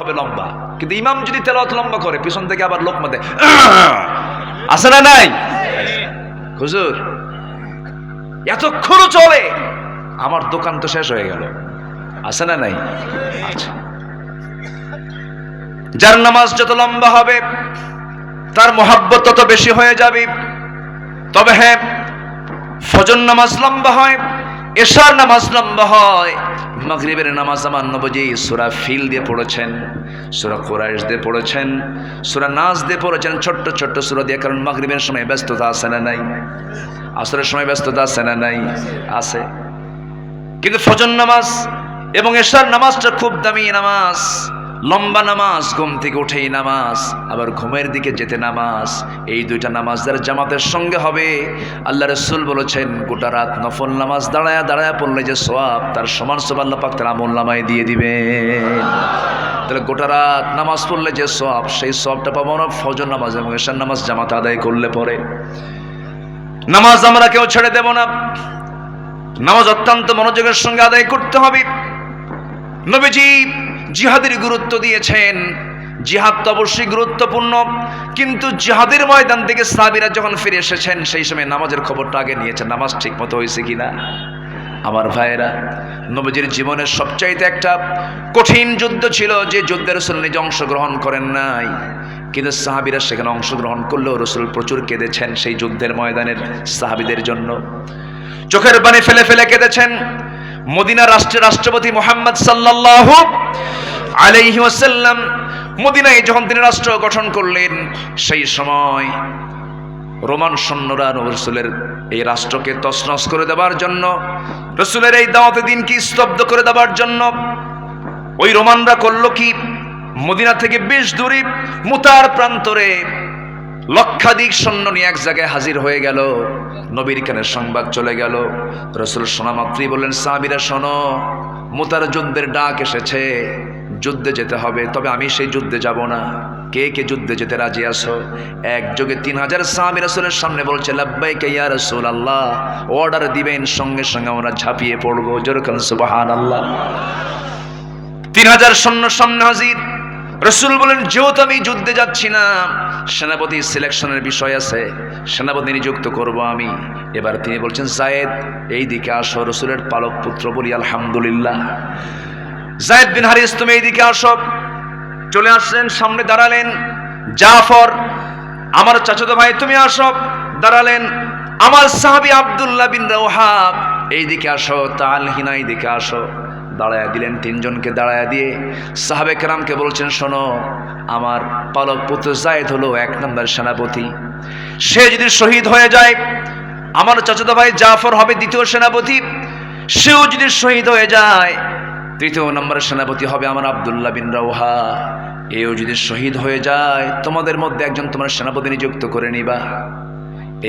হবে লম্বা। কিন্তু ইমাম যদি তেলাওয়াত লম্বা করে, পিছন থেকে আবার লোক মাতে আছে না নাই? হুজুর, এতক্ষণও চলে, আমার দোকান তো শেষ হয়ে গেল। আছে না নাই? যার নামাজ যত লম্বা হবে, তার মহাব্বত তত বেশি হয়ে যাবে। তবে হ্যাঁ ফজর নামাজ লম্বা হয়, এশার নামাজ লম্বা হয় মাগরিবের নামাজ আমার নবজি সুরা ফিল দিয়ে পড়েছেন, সুরা কোরআশ দিয়ে পড়েছেন, সুরা নাচ দিয়ে পড়েছেন, ছোট্ট ছোট্ট সুরা দিয়ে, কারণ মাগরিবের সময় ব্যস্ততা আছে না নাই? আসরের সময় ব্যস্ততা আছে না নাই? আসে কিন্তু ফজর নামাজ এবং এশার নামাজটা খুব দামি নামাজ। লম্বা নামাজ, ঘুম থেকে উঠেই নামাজ, আবার ঘুমের দিকে যেতে নামাজ, এই দুইটা নামাজ যারা জামাতের সঙ্গে হবে। আল্লাহ রসুল বলেছেন, গোটা রাত নফল নামাজ দাঁড়ায়া দাঁড়ায়া পড়লে যে সোয়াব তার সমান সোয়াব আল্লাহ পাক তার আমল নামায় দিয়ে দিবে তাহলে গোটা রাত নামাজ পড়লে যে সোয়াব সেই সোয়াবটা পাবো আমরা ফজর নামাজ এবং এশার নামাজ জামাত আদায় করলে পরে। নামাজ আমরা কেউ ছেড়ে দেব না। নামাজ অত্যন্ত মনোযোগের সঙ্গে আদায় করতে হবে। নবীজি জিহাদের গুরুত্ব দিয়েছেন। জিহাদ তো অবশ্যই গুরুত্বপূর্ণ, কিন্তু জিহাদের ময়দান থেকে সাবিরা যখন ফিরে এসেছেন, সেই সময় নামাজের খবরটা আগে নিয়েছেন, নামাজ ঠিক মতো হয়েছে কিনা? আমার ভাইয়েরা, নবীজির জীবনের সবচাইতে একটা কঠিন যুদ্ধ ছিল যে যুদ্ধের রসুল নিজে অংশগ্রহণ করেন নাই। কিন্তু সাহাবিরা সেখানে অংশগ্রহণ করলেও রসুল প্রচুর কেঁদেছেন সেই যুদ্ধের ময়দানের সাহাবিদের জন্য। চোখের পানি ফেলে ফেলে কেঁদেছেন। মদিনা রাষ্ট্রের রাষ্ট্রপতি মোহাম্মদ সাল্লাল্লাহু আলাইহি মদিনায় যখন তিনি রাষ্ট্র গঠন করলেন, সেই সময় রোমান সৈন্যরা রসুলের এই রাষ্ট্রকে তছনছ করে দেওয়ার জন্য, রসুলের এই দাওয়াতে দিনকে স্তব্ধ করে দেওয়ার জন্য ওই রোমানরা করল কি? মদিনা থেকে বেশ দূরে মুতার প্রান্তরে লক্ষাধিক সৈন্য নিয়ে এক জায়গায় হাজির হয়ে গেল। নবীর কানে সংবাদ চলে গেল। রসুল শোনা মাত্রই বললেন, সাহাবিরা শোনো, মুতার যুদ্ধের ডাক এসেছে। যুদ্ধে যেতে হবে, তবে আমি সেই যুদ্ধে যাব না। কে কে যুদ্ধে যেতে রাজি আছো? একযোগে তিন হাজার সাহাবি রসুলের সামনে বলছে লাব্বাই কে ইয়া রসুল আল্লাহ অর্ডার দিবেন, সঙ্গে সঙ্গে আমরা ঝাঁপিয়ে পড়ব। যেরকম সুবাহান আল্লাহ তিন হাজার সৈন্য সামনে হাজির। রসুল বলেন, যেহেতু আমি যুদ্ধে যাচ্ছি না, সেনাপতি সিলেকশনের বিষয় আছে, সেনাপতি নিযুক্ত করব আমি। এবার তিনি বলছেন, জায়েদ এই দিকে আসো, রসুলের পালক পুত্র বলি, আলহামদুলিল্লাহ। জায়েদ বিন হারিস, তুমি এই দিকে আসো। চলে আসলেন সামনে দাঁড়ালেন জাফর। আমার চাচাতো ভাই, তুমি আসো। দাঁড়ালেন আমার সাহাবি আব্দুল্লাহ বিন রওহাব এই দিকে আসো তাল হিনা এই দিকে আসো। দাঁড়ায়া দিলেন তিনজনকে, দাঁড়ায়া দিয়ে সাহাবে কেরামকে বলছেন, শোনো, আমার পালক পুত্র জায়েদ হলো এক নম্বর সেনাপতি। সে যদি শহীদ হয়ে যায়, আমার চাচাতো ভাই জাফর হবে দ্বিতীয় সেনাপতি। সেও যদি শহীদ হয়ে যায় তৃতীয় নম্বরের সেনাপতি হবে আমার আবদুল্লাহ বিন রওহা এও যদি শহীদ হয়ে যায়, তোমাদের মধ্যে একজন তোমার সেনাপতি নিযুক্ত করে নিবা।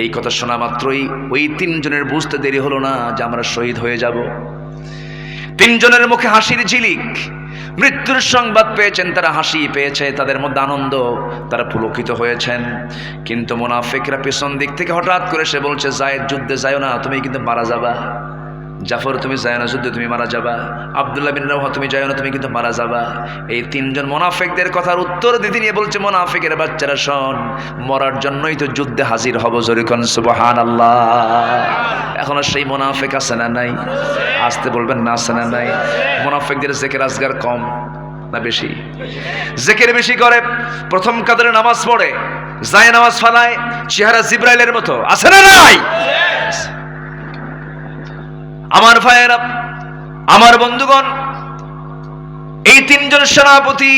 এই কথা শোনা মাত্রই ওই তিনজনের বুঝতে দেরি হলো না যে আমরা শহীদ হয়ে যাব। তিনজনের মুখে হাসির ঝিলিক, মৃত্যুর সংবাদ পেয়েছেন, তারা হাসি পেয়েছে, তাদের মধ্যে আনন্দ, তারা পুলকিত হয়েছেন। কিন্তু মোনাফিকরা পেছন দিক থেকে হঠাৎ করে সে বলছে, জায়েদ, যুদ্ধে যাও না, তুমি কিন্তু মারা যাবা। জাফর, তুমি যায় না যুদ্ধে, তুমি মারা যাবা। আবদুল্লাহ বিন রাওহা, তুমি যায় না, তুমি কিন্তু মারা যাবা। এই তিনজন মোনাফেকদের কথার উত্তর দিতে নিয়ে বলছে, মোনাফেকের বাচ্চারা শোন, মরার জন্যই তো যুদ্ধে হাজির হব জরিকন সুবহান আল্লাহ এখনও সেই মোনাফেক আছে না নাই? আসতে বলবেন না আছে না নাই? মোনাফেকদের জেকের আজগার কম না বেশি? জেকের বেশি করে, প্রথম কাদের নামাজ পড়ে, যায় নামাজ ফালায়, চেহারা জিব্রাইলের মতো, আছে না নাই? আমার ভাইয়েরা, আমার বন্ধুগণ, এই তিনজন সেনাপতি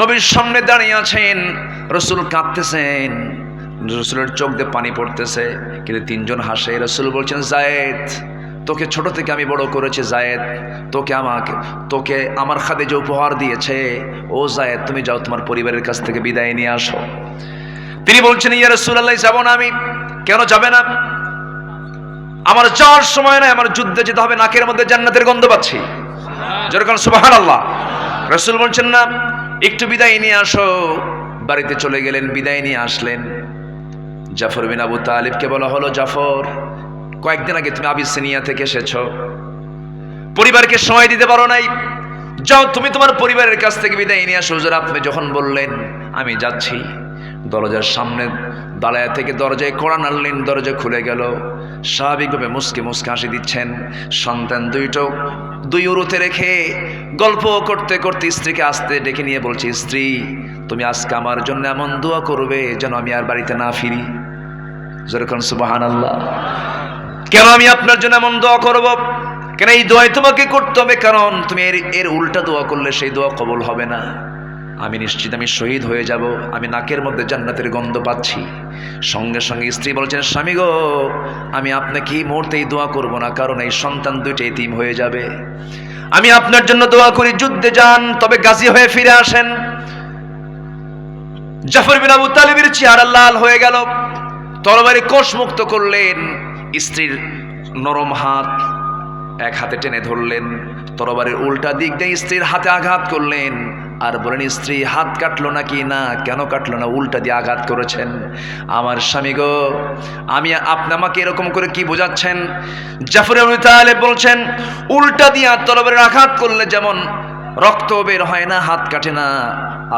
নবীর সামনে দাঁড়িয়ে আছেন। রসুল কাঁদতেছেন, রসুলের চোখ দিয়ে পানি পড়তেছে, কিন্তু তিনজন হাসে, রসুল বলছেন, জায়েদ, তোকে ছোট থেকে আমি বড় করেছি, জায়েদ। তোকে আমাকে, তোকে আমার খাদে যে উপহার দিয়েছে। ও জায়েদ, তুমি যাও তোমার পরিবারের কাছ থেকে বিদায় নিয়ে আসো। তিনি বলছেন, ইয়া রসুল আল্লাহ যাব না আমি। কেন যাবে না? আমার যাওয়ার সময় নয় আমার যুদ্ধে যেতে হবে, নাকের মধ্যে জান্নাতের গন্ধ পাচ্ছি। যেরকম সুবাহান আল্লাহ রসুল বলছেন না, একটু বিদায় নিয়ে আসো। বাড়িতে চলে গেলেন, বিদায় নিয়ে আসলেন। জাফর বিন আবু তালিবকে বলা হলো, জাফর, কয়েকদিন আগে তুমি আবিসিনিয়া থেকে এসেছ। পরিবারকে সময় দিতে পারো নাই। যাও, তুমি তোমার পরিবারের কাছ থেকে বিদায় নিয়ে আসো। হুজুর, আপনি যখন বললেন, আমি যাচ্ছি। দরজার সামনে দাঁড়ায় থেকে দরজায় কড়া নাড়লেন দরজা খুলে গেল। স্বাভাবিকভাবে মুসকে মুসকে হাসি দিচ্ছেন। সন্তান দুইটো, দুই উরুতে রেখে গল্প করতে করতে স্ত্রীকে আসতে ডেকে নিয়ে বলছি, স্ত্রী, তুমি আজকে আমার জন্য এমন দোয়া করবে যেন আমি আর বাড়িতে না ফিরি। যেরকম সুবাহান আল্লাহ কেন আমি আপনার জন্য এমন দোয়া করব? কেন এই দোয়াই তোমাকে করতে হবে? কারণ তুমি এর এর উল্টা দোয়া করলে সেই দোয়া কবল হবে না। আমি নিশ্চিত আমি শহীদ হয়ে যাব। আমি নাকের মধ্যে জান্নাতের গন্ধ পাচ্ছি। সঙ্গে সঙ্গে স্ত্রী বলছেন, স্বামী গো, আমি আপনাকে এই মুহূর্তে এই দোয়া করব না, কারণ এই সন্তান দুইটা এতিম হয়ে যাবে। আমি আপনার জন্য দোয়া করি, যুদ্ধে যান, তবে গাজী হয়ে ফিরে আসেন। জাফর বিন আবু তালিবের চেহারা লাল হয়ে গেল। তরবারি কোষ মুক্ত করলেন। স্ত্রীর নরম হাত এক হাতে টেনে ধরলেন। তরবারির উল্টা দিক দিয়ে স্ত্রীর হাতে আঘাত করলেন। আর বলেন, স্ত্রী, হাত কাটলো নাকি? না, কেন কাটলো না? উল্টা দিয়ে আঘাত করেছেন। আমার স্বামী গো, আমি আপনি আমাকে এরকম করে কি বোঝাচ্ছেন? জাফর তালেব বলছেন, উল্টা দিয়ে তরবারির আঘাত করলে যেমন রক্ত বের হয় না, হাত কাটে না।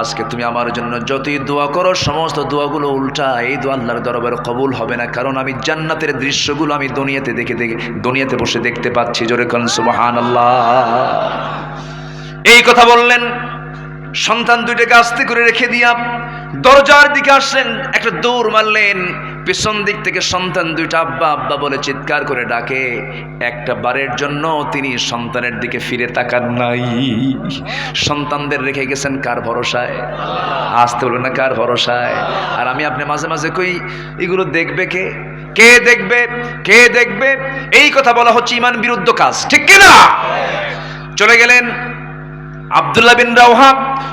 আজকে তুমি আমার জন্য যতই দোয়া করো, সমস্ত দোয়াগুলো উল্টা। এই দোয়া আল্লাহর দরবার কবুল হবে না। কারণ আমি জান্নাতের দৃশ্যগুলো আমি দুনিয়াতে দেখে দেখে, দুনিয়াতে বসে দেখতে পাচ্ছি। জোরে কন সুবাহান এই কথা বললেন সন্তান দুইটাকে আস্তে করে রেখে দিয়া দরজার দিকে আসলেন, একটা দৌড় মারলেন। পেছন দিক থেকে সন্তান দুইটা আব্বা আব্বা বলে চিৎকার করে ডাকে। একটা বারের জন্য তিনি সন্তানের দিকে ফিরে তাকান নাই। সন্তানদের রেখে গেছেন কার ভরসায়? আসতে বলবেন না কার ভরসায়? আর আমি আপনি মাঝে মাঝে কই, এগুলো দেখবে কে? কে দেখবে? কে দেখবে? এই কথা বলা হচ্ছে ইমান বিরুদ্ধ কাজ। ঠিক কিনা? চলে গেলেন। আব্দুল্লাহ বিন রাওহা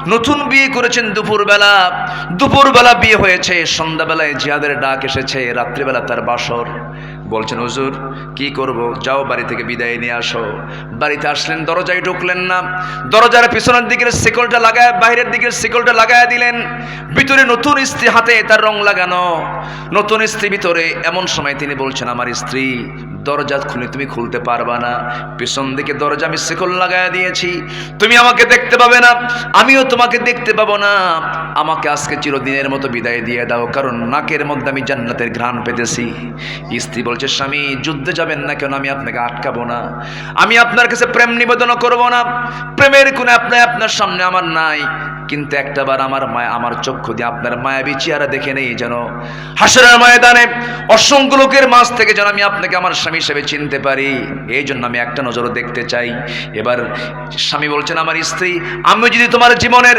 নতুন বিয়ে করেছেন দুপুরবেলা। দুপুরবেলা বিয়ে হয়েছে, সন্ধ্যাবেলায় জিয়াদের ডাক এসেছে, রাত্রিবেলা তার বাসর। বলছেন, হুজুর, কি করব? যাও বাড়ি থেকে বিদায় নিয়ে আসো। বাড়িতে আসলেন, দরজায় ঢুকলেন না। দরজার পিছনের দিকের শিকলটা লাগায় বাইরের দিকের শিকলটা লাগায় দিলেন। ভিতরে নতুন স্ত্রী হাতে তার রং লাগানো। নতুন স্ত্রী ভিতরে এমন সময় তিনি বলছেন, আমার স্ত্রী দরজা খুলে তুমি খুলতে পারবা না। পিছন দিকে দরজা আমি শিকল লাগায় দিয়েছি। তুমি আমাকে দেখতে পাবে না। আমিও তোমাকে দেখতে পাবো না। আমাকে আজকে চিরদিনের মতো বিদায় দিয়ে দাও, কারণ নাকের মধ্যে আমি জান্নাতের ঘ্রাণ পেতেছি। স্ত্রী বলছে, স্বামী, যুদ্ধে যাবেন না কেন? আমি আপনাকে আটকাবো না। আমি আপনার কাছে প্রেম নিবেদন করব না। প্রেমের কোন আপনার আপনার সামনে আমার নাই। কিন্তু একটাবার আমার মায়া, আমার চক্ষু দিয়ে আপনার মায়াবী চেহারা দেখে নেই যেন। হাসরের ময়দানে অসংখ্য লোকের মাঝ থেকে যেন আমি আপনাকে আমার স্বামী হিসেবে চিনতে পারি। এই জন্য আমি একটা নজরও দেখতে চাই। এবার স্বামী বলছেন, আমার স্ত্রী, আমি যদি তোমার জীবনের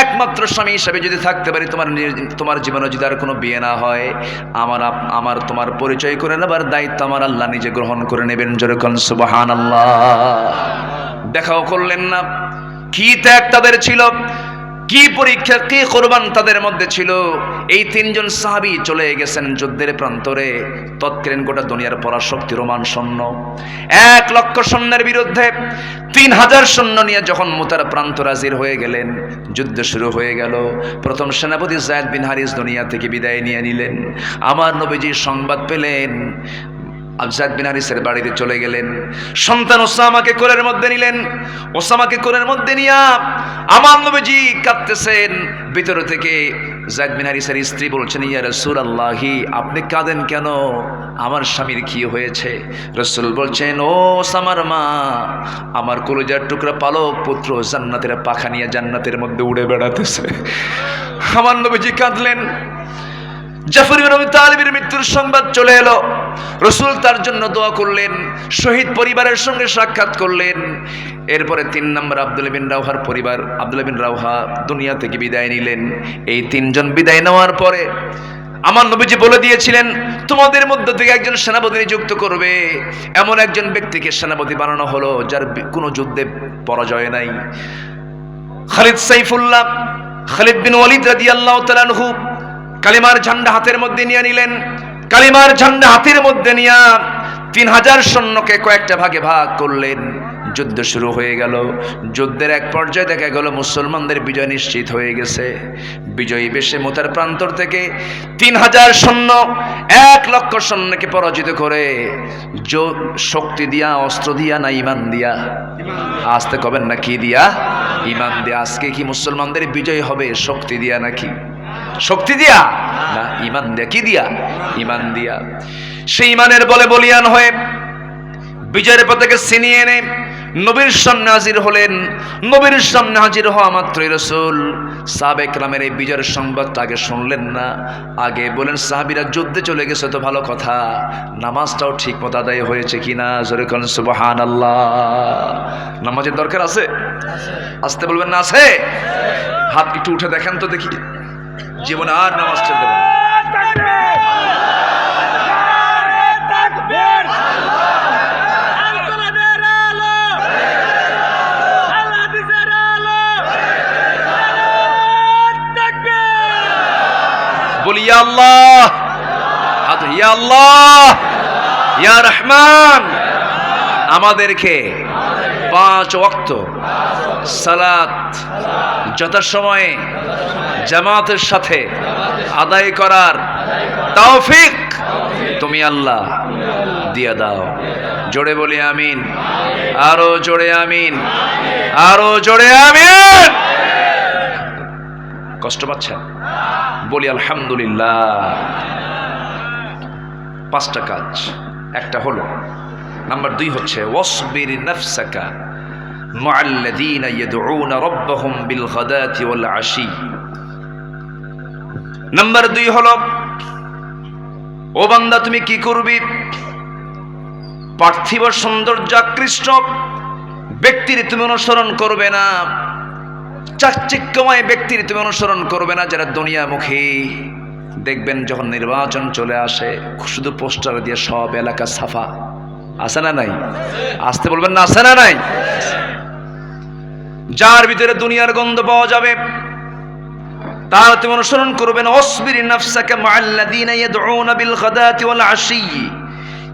একমাত্র স্বামী হিসেবে যদি থাকতে পারি, তোমার তোমার জীবনে যদি আর কোনো বিয়ে না হয়, আমার আমার তোমার পরিচয় করে নেবার দায়িত্ব আমার আল্লাহ নিজে গ্রহণ করে নেবেন। যেরকম সুবাহান আল্লাহ দেখাও করলেন না। কি ত্যাগ তাদের ছিল? কি পরীক্ষা কি কোরবান তাদের মধ্যে ছিল? এই তিনজন সাহাবি চলে গেছেন যুদ্ধের প্রান্তরে। তৎকালীন গোটা দুনিয়ার পরাশক্তি রোমান সৈন্য। এক লক্ষ সৈন্যের বিরুদ্ধে তিন হাজার সৈন্য নিয়ে যখন মুতার প্রান্ত রাজির হয়ে গেলেন, যুদ্ধ শুরু হয়ে গেল। প্রথম সেনাপতি জায়দ বিন হারিস দুনিয়া থেকে বিদায় নিয়ে নিলেন। আমার নবীজি সংবাদ পেলেন আবজাদ বিন হারিসের বাড়িতে চলে গেলেন। সন্তান ওসামাকে কোলের মধ্যে নিলেন। ওসামাকে কোলের মধ্যে নিয়া আমার নবীজি কাঁদতেছেন। ভিতর থেকে জায়দ বিন হারিসের স্ত্রী বলছেন, ইয়া রসুল আল্লাহি আপনি কাঁদেন কেন? আমার স্বামীর কি হয়েছে? রসুল বলছেন, ও ওসামার মা, আমার কলেজার টুকরা পালক পুত্র জান্নাতের পাখা নিয়ে জান্নাতের মধ্যে উড়ে বেড়াতেছে। আমার নবীজি কাঁদলেন। জাফর আবি তালিবের মৃত্যুর সংবাদ চলে এলো। রসুল তার জন্য দোয়া করলেন, শহীদ পরিবারের সঙ্গে সাক্ষাৎ করলেন। এরপরে তিন নম্বর আব্দুল বিন রাউহার পরিবার, আব্দুল বিন রাউহা দুনিয়া থেকে বিদায় নিলেন। এই তিনজন বিদায় নেওয়ার পরে আমার নবীজি বলে দিয়েছিলেন, তোমাদের মধ্যে থেকে একজন সেনাপতি নিযুক্ত করবে। এমন একজন ব্যক্তিকে সেনাপতি বানানো হলো, যার কোনো যুদ্ধে পরাজয় নাই। খালিদ সাইফুল্লাহ, খালিদ বিন ওয়ালিদ রাদিয়াল্লাহু তাআলা আনহু কালিমার ঝান্ডা হাতের মধ্যে নিয়ে নিলেন। কালিমার ঝান্ডা হাতির মধ্যে নিয়া তিন হাজার সৈন্যকে কয়েকটা ভাগে ভাগ করলেন। যুদ্ধ শুরু হয়ে গেল। যুদ্ধের এক পর্যায়ে দেখা গেল, মুসলমানদের বিজয় নিশ্চিত হয়ে গেছে। বিজয়ী বেশে মোতার প্রান্তর থেকে তিন হাজার সৈন্য, এক লক্ষ সৈন্যকে পরাজিত করে শক্তি দিয়া, অস্ত্র দিয়া না ইমান দিয়া? আসতে কবেন না কি দিয়া? ইমান দিয়া। আজকে কি মুসলমানদের বিজয় হবে? শক্তি দিয়া নাকি? শক্তি দিয়া? না, ইমান দিয়া, কি দিয়া? ইমান দিয়া। সেই ইমানের বলে বলিয়ান হয়ে বিজয়ের পতাকে ছিনিয়ে এনে নবীর সামনে হাজির হলেন। নবীর সামনে হাজির হওয়া মাত্রই রসুল সাবেক রামের এই বিজয়ের সংবাদটা আগে শুনলেন না। আগে বলেন, সাহাবিরা যুদ্ধে চলে গেছে তো ভালো কথা, নামাজটাও ঠিক মতো আদায় হয়েছে কিনা? জোরে করেন সুবহান আল্লাহ নামাজের দরকার আছে। আসতে বলবেন না, আছে? হাত একটু উঠে দেখেন তো দেখি। জীবনে আর নামাজ ছেড়ে ইয়া রহমান। আমাদেরকে পাঁচ ওয়াক্ত সালাত যথাসময়ে জামাতের সাথে আদায় করার তৌফিক তুমি আল্লাহ দিয়ে দাও। জোরে বলি আমিন। আরও জোরে আমিন। আরও জোরে আমিন। কষ্ট পাচ্ছেন? বলি আলহামদুলিল্লাহ। পাঁচটা কাজ। একটা হলো, নাম্বার দুই হচ্ছে, ওয়াসবির নাফসাকা মুআল্লাযীনা ইয়াদউনা রাব্বাহুম বিল গাদাতি ওয়াল আশি। নাম্বার দুই হলো, ও বান্দা, তুমি কি করবি? পার্থিব সৌন্দর্য আকৃষ্ট, ব্যক্তির তুমি অনুসরণ করবে না, চাকচিক্যময় ব্যক্তির তুমি অনুসরণ করবে না, যারা দুনিয়ামুখী দেখবেন যখন নির্বাচন চলে আসে, শুধু পোস্টার দিয়ে সব এলাকা সাফা। আছে না নাই? আসতে বলবেন না, আছে না নাই? যার ভিতরে দুনিয়ার গন্ধ পাওয়া যাবে তার তুমি অনুসরণ করবেন অসবির নাফসাকে মাআল্লাযীনা ইয়াদউনা বিল গাদাতি ওয়াল আশি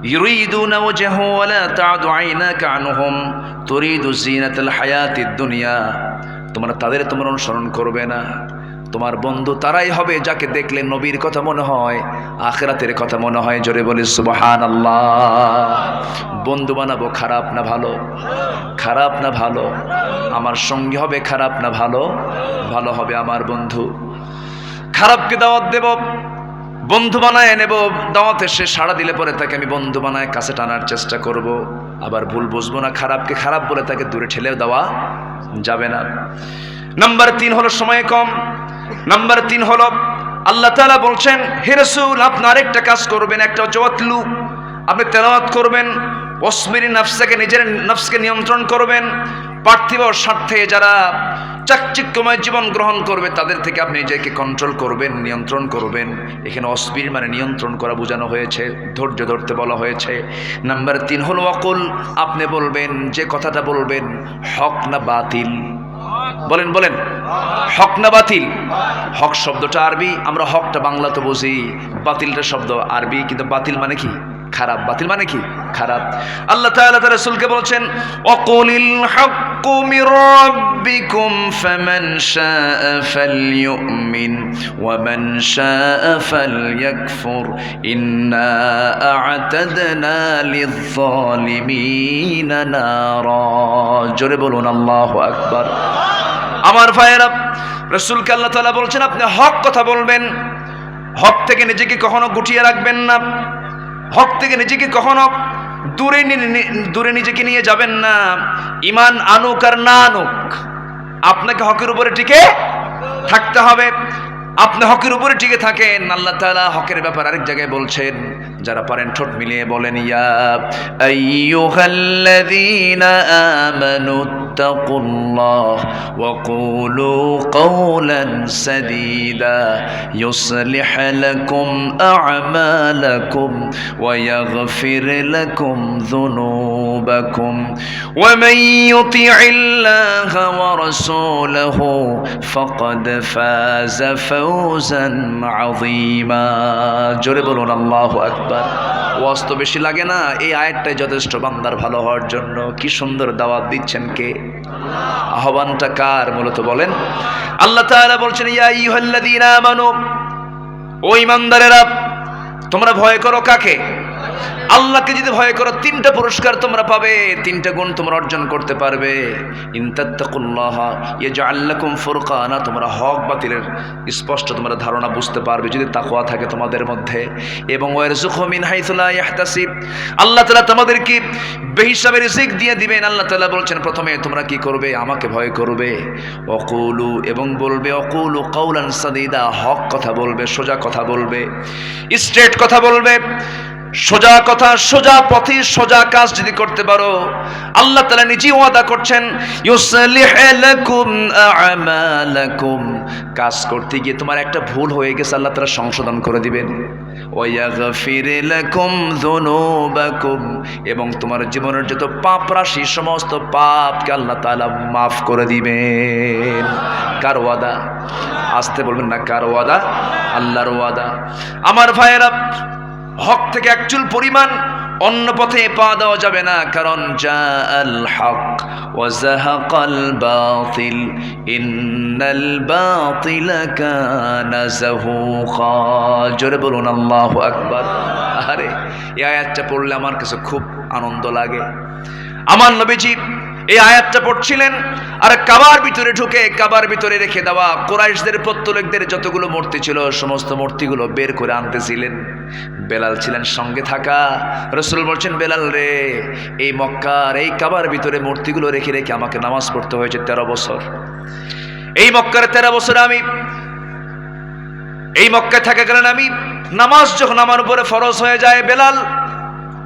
يريدون وجهه ولا تعد عيناك عنهم تريد زينة الحياة الدنيا তোমরা তাদের তোমার অনুসরণ করবে না তোমার বন্ধু তারাই হবে যাকে দেখলে নবীর কথা মনে হয় আখেরাতের কথা মনে হয় জোরে বলি সুবহান আল্লাহ বন্ধু বানাবো, খারাপ না ভালো? খারাপ না ভালো? আমার সঙ্গী হবে খারাপ না ভালো? ভালো হবে আমার বন্ধু। খারাপকে দাওয়াত দেব, বন্ধু বানায় নেব। দাওয়াতে সে সাড়া দিলে পরে তাকে আমি বন্ধু বানায় কাছে টানার চেষ্টা করব। আবার ভুল বুঝব না, খারাপকে খারাপ বলে তাকে দূরে ঠেলে দেওয়া যাবে না। নাম্বার তিন হলো সময় কম। নাম্বার তিন হলো, আল্লাহ তাআলা বলছেন, হে আপনার আপনি আরেকটা কাজ করবেন, একটা হচ্ছে ওয়াতলু আপনি তেলাওয়াত করবেন অসমিরি নফসাকে, নিজের নফসকে নিয়ন্ত্রণ করবেন। পার্থিব স্বার্থে যারা চাকচিক্যময় জীবন গ্রহণ করবে, তাদের থেকে আপনি নিজেকে কন্ট্রোল করবেন, নিয়ন্ত্রণ করবেন। এখানে অস্পির মানে নিয়ন্ত্রণ করা বোঝানো হয়েছে, ধৈর্য ধরতে বলা হয়েছে। নাম্বার তিন হল অকুল, আপনি বলবেন, যে কথাটা বলবেন, হক না বাতিল? বলেন বলেন, হক না বাতিল? হক শব্দটা আরবি, আমরা হকটা বাংলা তো বুঝি। বাতিলটা শব্দ আরবি, কিন্তু বাতিল মানে কি? খারাপ। বাতিল মানে কি? খারাপ। আল্লাহ তাআলা তার রাসূলকে বলছেন, অকুলিল হাক্কু মির রাব্বিকুম ফামান শাআ ফালইউমিন ওয়া মান শাআ ফালইয়াকফুর। ইন্না আ'তাদনা লিয-যালিমিনা নারা। জোরে বলুন, আল্লাহু আকবার। আমার ভাইয়েরা, রসুলকে আল্লাহ তাআলা বলছেন, আপনি হক কথা বলবেন। হক থেকে নিজেকে কখনো গুটিয়ে রাখবেন না। হক থেকে নিজেকে কখনো দূরে দূরে নিজেকে নিয়ে যাবেন না। ইমান আনুক আর না আনুক, আপনাকে হকের উপরে টিকে থাকতে হবে। আপনি হকের উপরে টিকে থাকেন। আল্লাহ তালা হকের ব্যাপার আরেক জায়গায় বলছেন যারা পারেন ঠোঁট মিলিয়ে বলেন, ইয়া আইয়ুহাল্লাযীনা আমানু তাকুল্লাহ ওয়া কুলু কওলান সাদীদা, ইউসলিহ লাকুম আ'মালাকুম ওয়া ইয়াগফির লাকুম যুনুবাকুম ওয়া মান ইউতি'িল্লাহা ওয়া রাসূলাহু ফাকাদ ফাযা ফাওজান 'আযীমা। জোরে বলুন, আল্লাহু আকবার। ওয়াজ তো বেশি লাগে না, এই আয়াতটাই যথেষ্ট, বান্দার ভালো হওয়ার জন্য। কি সুন্দর দাওয়াত দিচ্ছেন কে? আহ্বানটা কার মূলত বলেন? আল্লাহ তাআলা বলছেন, ইয়া আইয়ুহাল্লাযীনা আমানু, ও ইমানদারেরা তোমরা ভয় করো কাকে? আল্লাহকে যদি ভয় করো, তিনটা পুরস্কার তোমরা পাবে, তিনটা গুণ তোমরা অর্জন করতে পারবে। লাকুম ফুরকানা, তোমরা হক বাতিলের স্পষ্ট তোমরা ধারণা বুঝতে পারবে যদি তাকওয়া থাকে তোমাদের মধ্যে। এবং মিন ইয়াহতাসিব, আল্লাহ তাআলা তোমাদেরকে বেহিসাবে রিজিক দিয়ে দিবেন। আল্লাহ তাআলা বলছেন, প্রথমে তোমরা কি করবে? আমাকে ভয় করবে। অকুলু এবং বলবে অকুলু কৌলান সাদিদা হক কথা বলবে, সোজা কথা বলবে, স্ট্রেট কথা বলবে। সোজা কথা, সোজা পথে, সোজা কাজ যদি করতে পারো, আল্লাহ তালা নিজেই ওয়াদা করছেন কাজ করতে গিয়ে তোমার একটা ভুল হয়ে গেছে, আল্লাহ তাআলা সংশোধন করে দিবেন। এবং তোমার জীবনের যত পাপ রাশি, সমস্ত পাপকে আল্লাহ তাআলা মাফ করে দিবেন। কার ওয়াদা? আসতে বলবেন না, কার ওয়াদা? আল্লাহর ওয়াদা। আমার ভাইয়েরা হক থেকে একচুল পরিমাণ অন্য পথে পা দেওয়া যাবে না, কারণ আল জোরে বলুন, আল্লাহু আকবার। আরে এই আয়াতটা পড়লে আমার কাছে খুব আনন্দ লাগে। আমার নবীজি এই আয়াতটা পড়ছিলেন, আর কাবার ভিতরে ঢুকে কাবার ভিতরে রেখে দেওয়া, কোরাইশদের পত্তলেকদের যতগুলো মূর্তি ছিল, সমস্ত মূর্তিগুলো বের করে আনতেছিলেন। বেলাল ছিলেন সঙ্গে থাকা। রসুল বলছেন, বেলাল রে, এই মক্কার, এই কাবার ভিতরে মূর্তিগুলো রেখে রেখে আমাকে নামাজ পড়তে হয়েছে তেরো বছর। এই মক্কার তেরো বছরে আমি, এই মক্কায় থাকা গেলেন আমি নামাজ যখন আমার উপরে ফরজ হয়ে যায়, বেলাল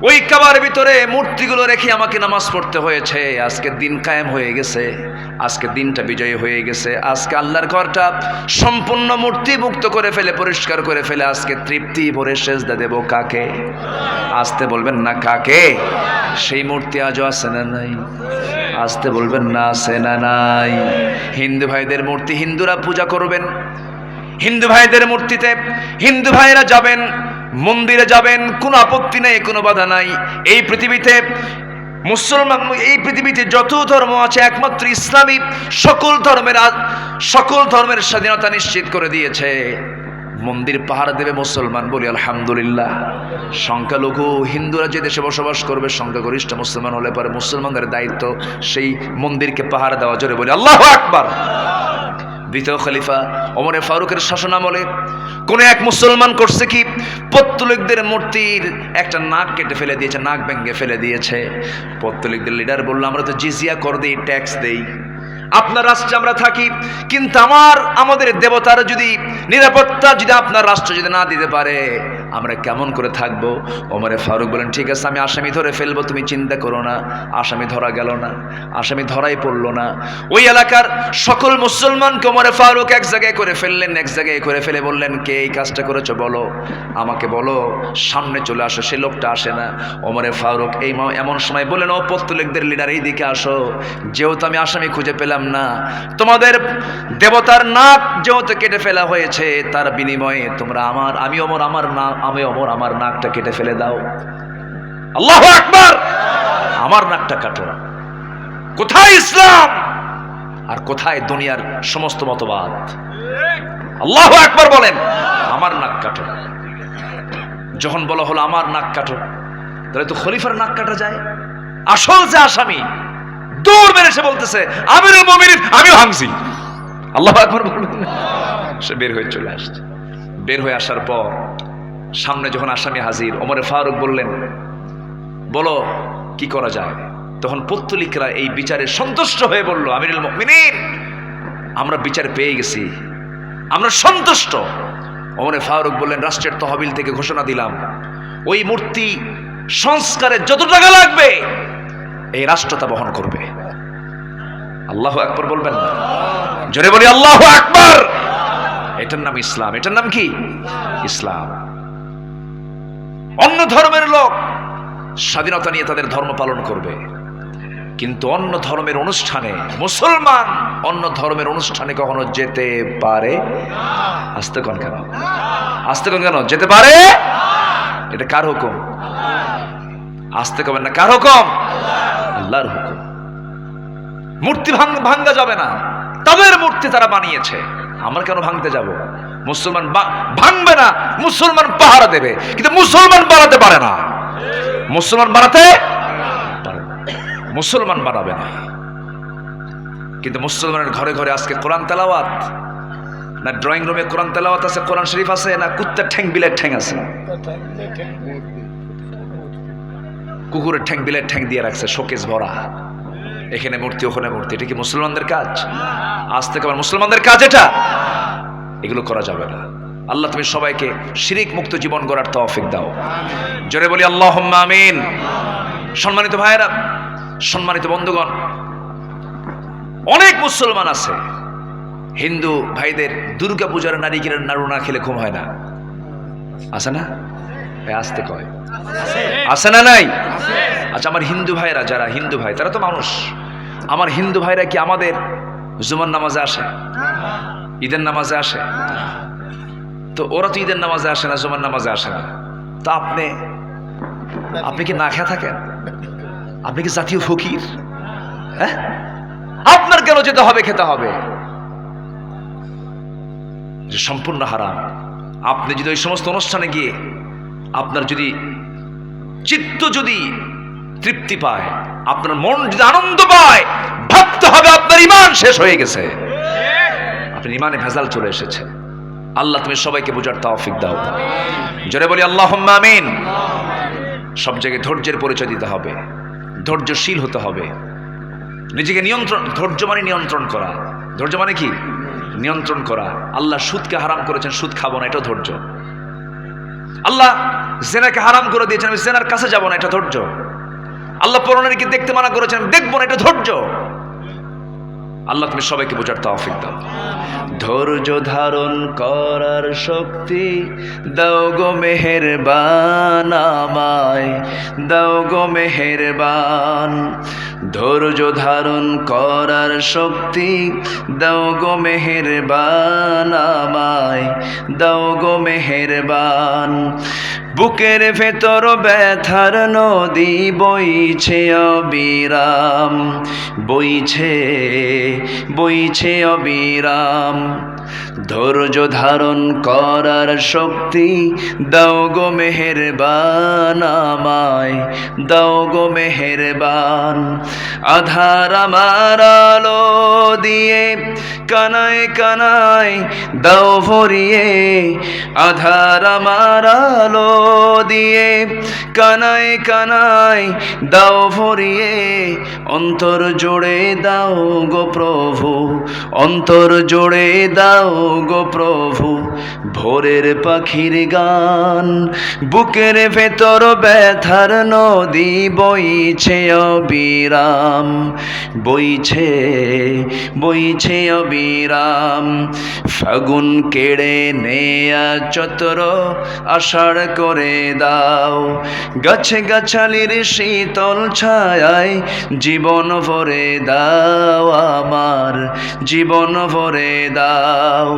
ওই কাবার ভিতরে মূর্তিগুলো রেখে আমাকে নামাজ পড়তে হয়েছে। আজকে দিন কায়েম হয়ে গেছে। আজকে দিনটা বিজয়ী হয়ে গেছে। আজকে আল্লাহর ঘরটা সম্পূর্ণ মূর্তি মুক্ত করে ফেলে, পরিষ্কার করে ফেলে। আজকে তৃপ্তি ভরে সেজদা দেব কাকে? আসতে বলবেন না কাকে? সেই মূর্তি আজও আছে না নাই? আসতে বলবেন না আছে না নাই? হিন্দু ভাইদের মূর্তি হিন্দুরা পূজা করবেন। হিন্দু ভাইদের মূর্তিতে হিন্দু ভাইরা যাবেন। মন্দিরে যাবেন, কোনো আপত্তি নেই, কোনো বাধা নাই। এই পৃথিবীতে মুসলমান, এই পৃথিবীতে যত ধর্ম আছে, একমাত্র ইসলামী সকল ধর্মের সকল ধর্মের স্বাধীনতা নিশ্চিত করে দিয়েছে। মন্দির পাহারা দেবে মুসলমান, বলি আলহামদুলিল্লাহ। সংখ্যালঘু হিন্দুরা যে দেশে বসবাস করবে, সংখ্যাগরিষ্ঠ মুসলমান হলে পরে মুসলমানদের দায়িত্ব সেই মন্দিরকে পাহারা দেওয়া জোরে বলি, আল্লাহ আকবার। দ্বিতীয় খলিফা অমরে ফারুকের শাসনামলে কোন এক মুসলমান করছে কি? পত্তলিকদের মূর্তির একটা নাক কেটে ফেলে দিয়েছে, নাক ভেঙে ফেলে দিয়েছে। পত্তলিকদের লিডার বলল, আমরা তো জিজিয়া কর দিই ট্যাক্স দেই। আপনার রাষ্ট্রে আমরা থাকি, কিন্তু আমার, আমাদের দেবতারা যদি নিরাপত্তা যদি আপনার রাষ্ট্র যদি না দিতে পারে আমরা কেমন করে থাকব? ওমরে ফারুক বলেন, ঠিক আছে, আমি আসামি ধরে ফেলব, তুমি চিন্তা করো না। আসামি ধরা গেল না। আসামি ধরাই পড়ল না। ওই এলাকার সকল মুসলমানকে ওমরে ফারুক এক জায়গায় করে ফেললেন, এক জায়গায় করে ফেলে বললেন, কে এই কাজটা করেছ বলো? আমাকে বলো, সামনে চলে আসো, সে লোকটা আসে না। ওমরে ফারুক এই এমন সময় বললেন, ও পত্তলিকদের লিডার এই দিকে আসো। যেহেতু আমি আসামি খুঁজে পেলাম না, তোমাদের দেবতার নাক যেহেতু কেটে ফেলা হয়েছে, তার বিনিময়ে তোমরা আমার, আমি অমর আমার না আমি অমর, আমার নাকটা কেটে ফেলে দাও। আল্লাহ আকবার! আমার নাকটা কাটো না। কোথায় ইসলাম? আর কোথায় দুনিয়ার সমস্ত মতবাদ? আল্লাহ আকবার বলেন, আমার নাক কাটো যখন বলা হলো আমার নাক কাটো, তাহলে তো খলিফার নাক কাটা যায়। আসল যে আসামি, দৌড় মেরে সে বলতেছে আমিরুল মুমিনিন, আমিও ভাঙছি আল্লাহ আকবার বলবেন সে বের হয়ে চলে আসছে। বের হয়ে আসার পর সামনে যখন আসামি হাজির, ওমরে ফারুক বললেন, বলো, কি করা যায়? তখন পত্তলিকরা এই বিচারে সন্তুষ্ট হয়ে বলল, আমিরুল মুমিনিন, আমরা বিচার পেয়ে গেছি। আমরা সন্তুষ্ট। ওমরে ফারুক বললেন, রাষ্ট্রের তহবিল থেকে ঘোষণা দিলাম। ওই মূর্তি সংস্কারে যত টাকা লাগবে, এই রাষ্ট্র তা বহন করবে। আল্লাহ আকবর বলবেন জোরে বলি, আল্লাহ আকবর! এটার নাম ইসলাম। এটার নাম কি? ইসলাম। অন্য ধর্মের লোক স্বাধীনতা নিয়ে তাদের ধর্ম পালন করবে। কিন্তু অন্য ধর্মের অনুষ্ঠানে মুসলমান অন্য ধর্মের অনুষ্ঠানে কখনো যেতে পারে? আসতে কোন কেন? আসতে কোন কেন? যেতে পারে? এটা কার হুকুম? আসতে কবেন না, কার হুকুম? আল্লাহর হুকুম। মূর্তি ভাঙ- ভাঙ্গা যাবে না। তাদের মূর্তি তারা বানিয়েছে। আমরা কেন ভাঙতে যাব? মুসলমান ভাঙবে না, মুসলমান পাহারা দেবে। কিন্তু মুসলমান বানাতে পারে না। মুসলমান না। মুসলমান বানাবে না। কিন্তু মুসলমানের ঘরে ঘরে আজকে কোরআন তেলাওয়াত? না ড্রয়িং রুমে কোরআন তেলাওয়াত আছে, কোরআন শরীফ আছে, না কুত্তার ঠ্যাং বিলের ঠ্যাং আছে? কুকুরের ঠ্যাং বিলের ঠ্যাং দিয়ে রাখছে, শোকেস ভরা। এখানে মূর্তি, ওখানে মূর্তি। এটা কি মুসলমানদের কাজ? আজ থেকে আবার মুসলমানদের কাজ এটা? এগুলো করা যাবে না। আল্লাহ তুমি সবাইকে শিরিক মুক্ত জীবন গড়ার তৌফিক দাও। জোরে বলি আল্লাহ আমিন। সম্মানিত ভাইয়েরা, সম্মানিত বন্ধুগণ, অনেক মুসলমান আছে। হিন্দু ভাইদের দুর্গা পূজার নারী কিনে নাড়ু না খেলে ঘুম হয় না। আছে না? আসতে কয়। আছে না নাই? আচ্ছা আমার হিন্দু ভাইরা যারা হিন্দু ভাই, তারা তো মানুষ। আমার হিন্দু ভাইরা কি আমাদের জুমার নামাজে আসে? ঈদের নামাজে আসে? তো ওরা তো ঈদের নামাজে আসে না, জুমার নামাজে আসে না। তা আপনি আপনি কি না খেয়ে থাকেন? আপনি কি জাতীয় ফকির? হ্যাঁ? আপনার কেন যেতে হবে, খেতে হবে? যে সম্পূর্ণ হারাম। আপনি যদি ওই সমস্ত অনুষ্ঠানে গিয়ে আপনার যদি চিত্ত যদি তৃপ্তি পায়, আপনার মন যদি আনন্দ পায়, ভাবতে হবে আপনার ইমান শেষ হয়ে গেছে। আপনার ইমানে ভেজাল চলে এসেছে। আল্লাহ, তুমি সবাইকে বোঝার তৌফিক দাও। জোরে বলি আল্লাহ আমিন। সব জায়গায় ধৈর্যের পরিচয় দিতে হবে। ধৈর্যশীল হতে হবে। নিজেকে নিয়ন্ত্রণ, ধৈর্য মানে নিয়ন্ত্রণ করা। ধৈর্য মানে কি? নিয়ন্ত্রণ করা। আল্লাহ সুদকে হারাম করেছেন, সুদ খাব না, এটা ধৈর্য। আল্লাহ জেনাকে হারাম করে দিয়েছেন, আমি জেনার কাছে যাব না, এটা ধৈর্য। আল্লাহ পরনের কি দেখতে মানা করেছেন দেখব না, এটা ধৈর্য। আল্লাহ তুমি সবাইকে বোঝার তৌফিক দাও। ধৈর্য ধারণ করার শক্তি দাও গো মেহেরবান আমায়, দাও গো মেহেরবান। ধৈর্য ধারণ করার শক্তি দাও গো মেহেরবান আমায়, দাও গো মেহেরবান। বুকের ভেতর ব্যথার নদী বইছে অবিরাম বইছে বইছে অবিরাম। ধৈর্য ধারণ করার শক্তি দাও গো মেহেরবান আমায়, দাও গো মেহেরবান। আধার আমার আলো দিয়ে কানায় কানায় দাও ভরিয়ে, আধার আমার আলো দিয়ে কানায় কানায় দাও ভরিয়ে। অন্তর জোড়ে দাও গো প্রভু, অন্তর জোড়ে দাও গো প্রভু, ভোরের পাখির গান। বুকের ভেতর ব্যথার নদী বইছে অবিরাম, বইছে বইছে অবিরাম। ফাগুন কেড়ে নেয়া চতর আষাঢ় করে দাও। গাছে গাছালির শীতল ছায়ায় জীবন ভরে দাও, আমার জীবন ভরে দাও।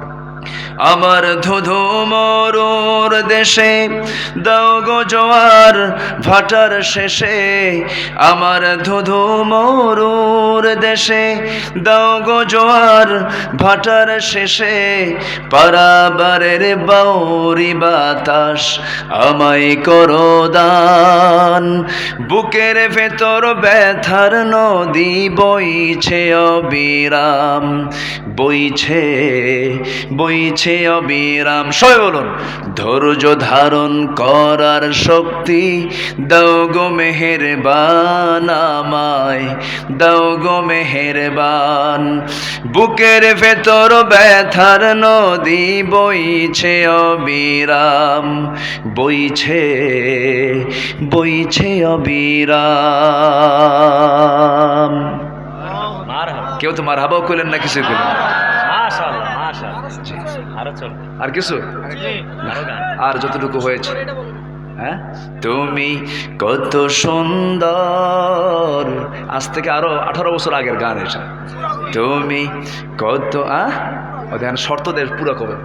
আমার ধুধু মরুর দেশে, দাও গো জোয়ার ভাটার শেষে। আমার ধুধু মরুর দেশে, দাও গো জোয়ার ভাটার শেষে। পারাবারের বাউরি বাতাস আমায় করো দান। বুকের ভেতর ব্যথার নদী বইছে অবিরাম। বইছে বইছে অবিরাম। সবাই বলুন ধৈর্য ধারণ করার শক্তি দাও গো মেহেরবান আমায় দাও গো মেহেরবান। বুকের ভেতর ব্যথার নদী বইছে অবিরাম বইছে বইছে অবিরাম। কেউ তো মার হাবাও করলেন না কিছু করলেন আরও আর কিছু? আর যতটুকু হয়েছে। হ্যাঁ? তুমি কত সুন্দর। আজ থেকে আরও আঠারো বছর আগের গান এটা। তুমি কত আ ও দেখেন, শর্ত দেশ পুরো কবে।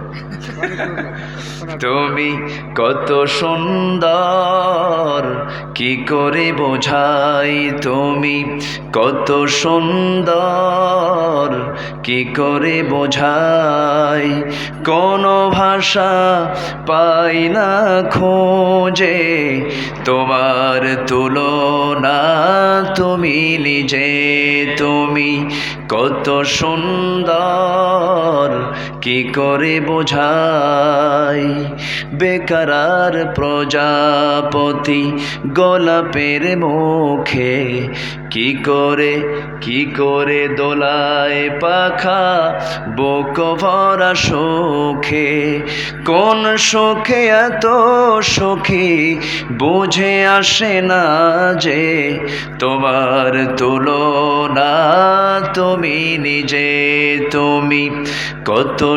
তুমি কত সুন্দর, কি করে বোঝাই তুমি? কত সুন্দর, কি করে বোঝাই? কোন ভাষা পাই না খোঁজে, তোমার তুলনা তুমি নিজে, তুমি কত সুন্দর কি করে বোঝাই? বেকারার প্রজাপতি গোলাপের মুখে কি করে কি করে দোলায় পাখা বুক ভরা সুখে কোন সুখে এত সুখী বুঝে আসে না যে তোমার তুলনা তুমি নিজে, তুমি কত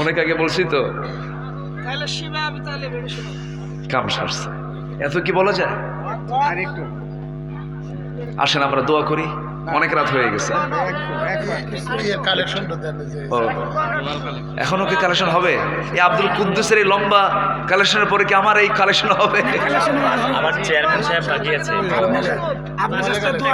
অনেক আগে বলছি তো কাম সারছে। এত কি বলা যায়? আর একটু। আসেন আমরা দোয়া করি। অনেক রাত হয়ে গেছে। কালেকশনটা দেন যে ও এখনও কি কালেকশন হবে? এই আব্দুল কুদ্দুসের এই লম্বা কালেকশনের পরে কি আমার এই কালেকশন হবে? আমার চেয়ারম্যান সাহেব বাকি আছে।